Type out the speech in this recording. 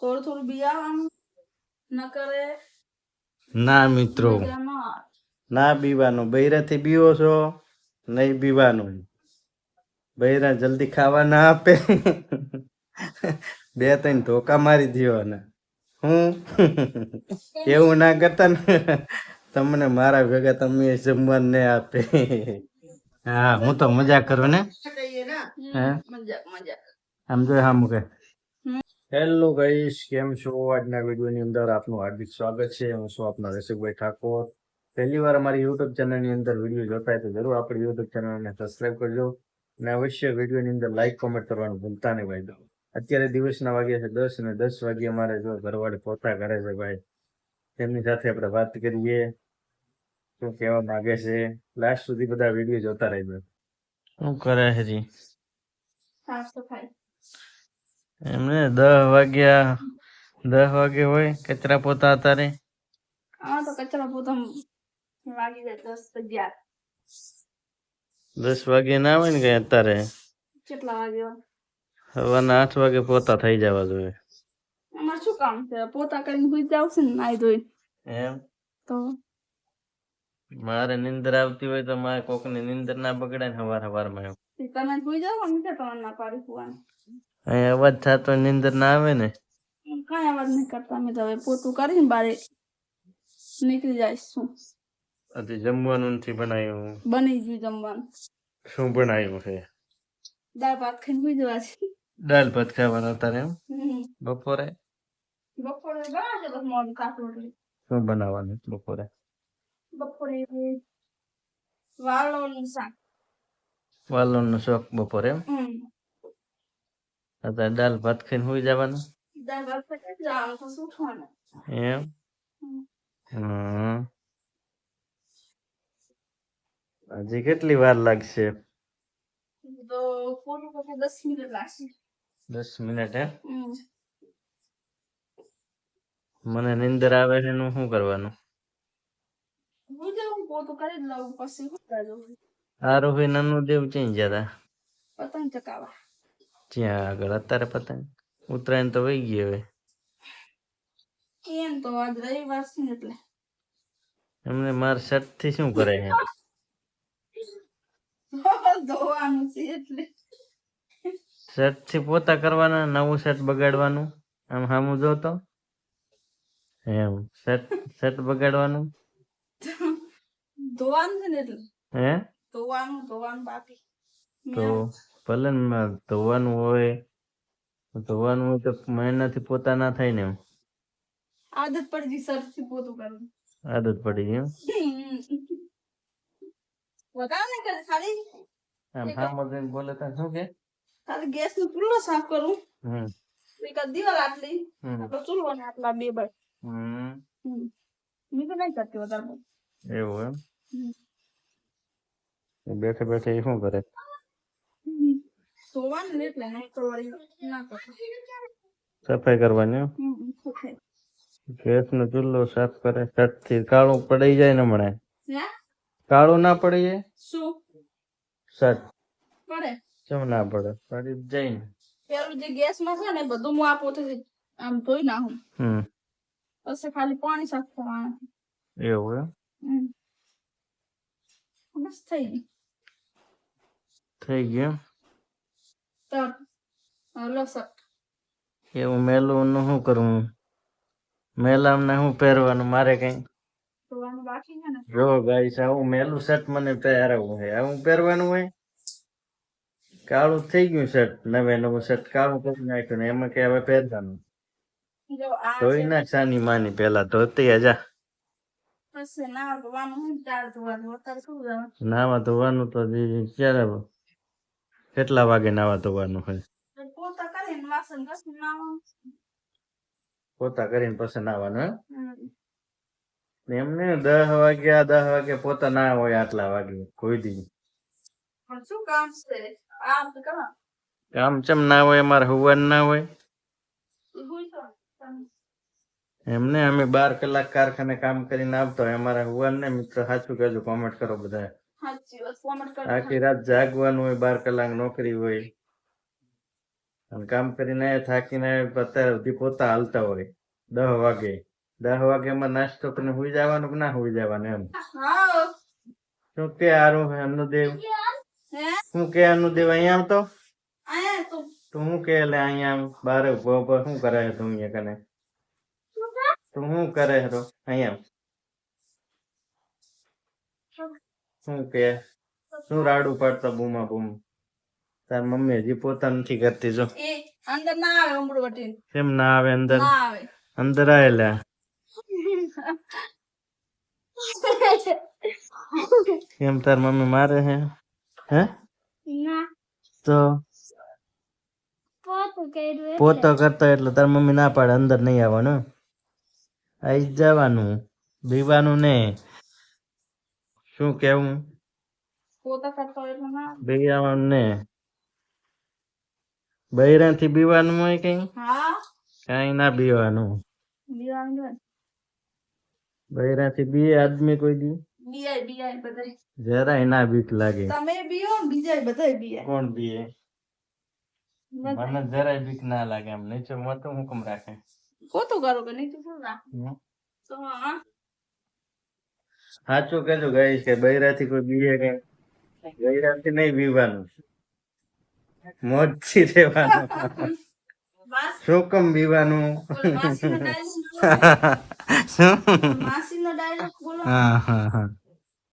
થોડું થોડું ન કરે ના મિત્રો. ન બીવાનું. બૈરાથી બીવો છો? નહીં બીવાનું. બૈરા જલ્દી ખાવા ના આપે. બે ત્રણ ધોકા મારી દેવાના. હું? એવું ના કરતા ને? તમને મારા ભેગા તમે જમવાન ને આપે. હા હું તો મજા કરું ને? આમ જો હા મૂકે હેલો ગાઈસ કેમ છો? આજના વિડીયોની અંદર આપનું હાર્દિક સ્વાગત છે. હું છું આપનો રસિકભાઈ ઠાકોર. પહેલી વાર અમારી યુટ્યુબ ચેનલની અંદર વીડિયો જોતા હોય તો જરૂર આપણી યુટ્યુબ ચેનલને સબસ્ક્રાઈબ કરજો અને અવશ્ય વિડીયોની અંદર લાઈક કોમેન્ટ કરવાનું ભૂલતા નહીં ભાઈ. અત્યારે દિવસના વાગ્યા છે દસ અને દસ વાગે અમારે જો ઘરવાળે પોતા કરે છે ભાઈ. તેમની સાથે આપણે વાત કરીએ. શું કહેવા માગે છે? લાસ્ટ સુધી બધા વીડિયો જોતા રહેજો. શું કરે હજી સાફ સફાઈ. એમને દસ વાગ્યા દસ વાગે હોય કચરા પોતા અત્યારે? હા તો કચરા પોતા વાગી જાય દસ અગિયાર. દસ વાગે ના હોય ને કઈ અત્યારે? કેટલા વાગે સવારના આઠ વાગે પોતા થઈ જવા જોઈએ. અમારે શું કામ છે? પોતા કરીને સુઈ જાવ છે ને નાઈ ધોઈ એમ? તો? મારે નિંદર આવતી હોય તો મારે કોકની નિંદર ના બગડાય ને હવાર હવારમાં એમ. તમે સુઈ જાવ હું તો તમને ના પાડી સુવાનું અહીં અવાજ થતો નિંદર ના આવે ને? કાંઈ અવાજ નહીં કરતા. અમે તો હવે પોતું કરીને બારે નીકળી જઈશું. હજી જમવાનું નથી બનાવ્યું બની ગયું જમવાનું. શું બનાવ્યું છે? દાળ ભાત ખાઈને સુઈ જવા છે. દાળ ભાત ખાવાના તારે એમ. બપોરે? બપોરે બનાવજો બસ મોડું શાક રોટલી. શું બનાવવાનું બપોરે? બપોરે વાળોનું શાક. વાલોનો શોખ બપોરે એમ. અત્યારે દાળ ભાત ખાઈને સુઈ જવાનું? દાલ ભાત ખાઈ જવાનું તો શું ખાવાનું એમ? હમ. હજી કેટલી વાર લાગશે? તો દસ મિનિટ લાગશે. દસ મિનિટ હે મને નિંદર આવે છે એનું શું કરવાનું? હું જાઉં પોતું કરી જ લઉં પછી શું આ રોહી નાનું દેવ ચેન્જ જતા પતંગ ચકાવા ત્યાં આગળ અત્યારે પતંગ. ઉત્તરાયણ તો વહી ગઈ હવે. કેમ તો આજ રવિવાર છે એટલે. એમને માર શર્ટથી શું કરે છે? ધોવાનું છે એટલે. શર્ટથી પોતા કરવાના નવું શર્ટ બગાડવાનું? આમ હામું જો તો. એમ શર્ટ શર્ટ બગાડવાનું? ધોવાનું છે ને એટલે. હે? ધોવાનું ધોવાનું બાકી. તો ભલે ને ધોવાનું હોય ધોવાનું હોય તો મહિનાથી પોતા ના થાય ને આદત પડી ગઈ સરથી પોતું કરવું આદત પડી ગઈ વધારે કરે ખાલી આમ સામું જોઈને બોલે તા શું કે? ખાલી ગેસનું ચૂલો સાફ કરું. હમ. એક દિવાલ આટલી. આપણો ચૂલો ને આટલા બે બાય. હમ. મેં તો નહીં કરતી વધારે એવું એમ. બેઠે બેઠે એ શું કરે? સોવાનું એટલે ના કરતું. સફાઈ કરવાની. ગેસ નો ચૂલો સાફ કરે છતથી કાળું પડી જાય ને હમણાં? કાળું ના પડી જાય? શું? છત પડે. કેમ ના પડે? પડી જાય ને. પેલું જે ગેસમાં છે ને બધું હું આ પોતે આમ ધોઈ નાખું. હમ. પછી ખાલી પાણી સાફ કરવાનું. એવું એમ? હમ. બસ થઈ ગઈ થઈ ગયું તર હલો સર એવું મેલું નું શું કરવું મેલામ ને શું પહેરવાનું? મારે કઈ? ધોવાનું બાકી છે ને? જો ગાઈસ આવું મેલું શર્ટ મને પહેરવું છે. આવું પહેરવાનું હોય? કાળું થઈ ગયું શર્ટ નવે નવું શર્ટ કાળું કરી નાખ્યું ને એમાં કે હવે પહેરવાનું. જો આ ધોઈ નાખ સાની માની પેલા ધોતી હજા પછી ના ધોવાનું હું ચાર ધોવાનું. અત્યારે શું જવાનું નાવા ધોવાનું તો હજી ક્યારે કેટલા વાગે નાવા ધોવાનું હોય? પોતા કરીને પછી નાવાનું? એમને દસ વાગ્યા દસ વાગે પોતા ના હોય આટલા વાગે કોઈ દી. પણ શું કામ કામ ચમ ના હોય અમારે હુવાન ના હોય. એમને અમે બાર કલાક કારખાને કામ કરીને આવતા હોય અમારા હુવાન ને મિત્ર સાચું કહેજો કોમેન્ટ કરો બધા. આખી રાત જાગવાનું હોય બાર કલાક નોકરી હોય. અને કામ કરીને થાકીને અત્યારે સુધી પોતા હાલતા હોય. દહ વાગે. દહમાં નાસ્તો કરીને હુઈ જવાનું કે ના હુઈ જવાનું એમ? શું કે હારું એમનું અનુદેવ શું કે અનુદેવ અહીંયા આવતો તો? શું કે એટલે અહીંયા આમ? બારે ઊભો શું કરે તું અહીંયા કને? તું શું કરે હતો તો? અહીંયા શું કે? શું રાડું પાડતા બૂમા બૂમ? તાર મમ્મી હજી પોતા નથી કરતી જો. અંદર ના આવે ઉમડું વટીને. કેમ ના આવે અંદર? ના આવે. અંદર આવેલા કેમ તાર મમ્મી મારે હે? હે? ના. તો? પોતો કરતો એટલે તાર મમ્મી ના પાડે અંદર નહીં આવવાનું. આઈ જવાનું. બીવાનું ને શું કેવું? પોતા ને હોયથી બીવાનું ને બૈરાથી બીવાનું હોય કઈ કઈ ના બીવાનું બૈરા થી બી આદમી કોઈ દી? જરાય ના બીક લાગે. તમે બીઓ બીજા બધાય બીઆઈ કોણ બીએ મને જરાય બીક ના લાગે એમ નીચે મોટું હુકમ રાખે? પોતું કરો કે તો શું રાખો. તો હા. સાચું કેજો ગઈ કે બૈરાથી કોઈ બીએ કે બૈરાથી નહીં બીવાનું. મોજથી રહેવાનું. શું કમ બીવાનું? હા હા હા.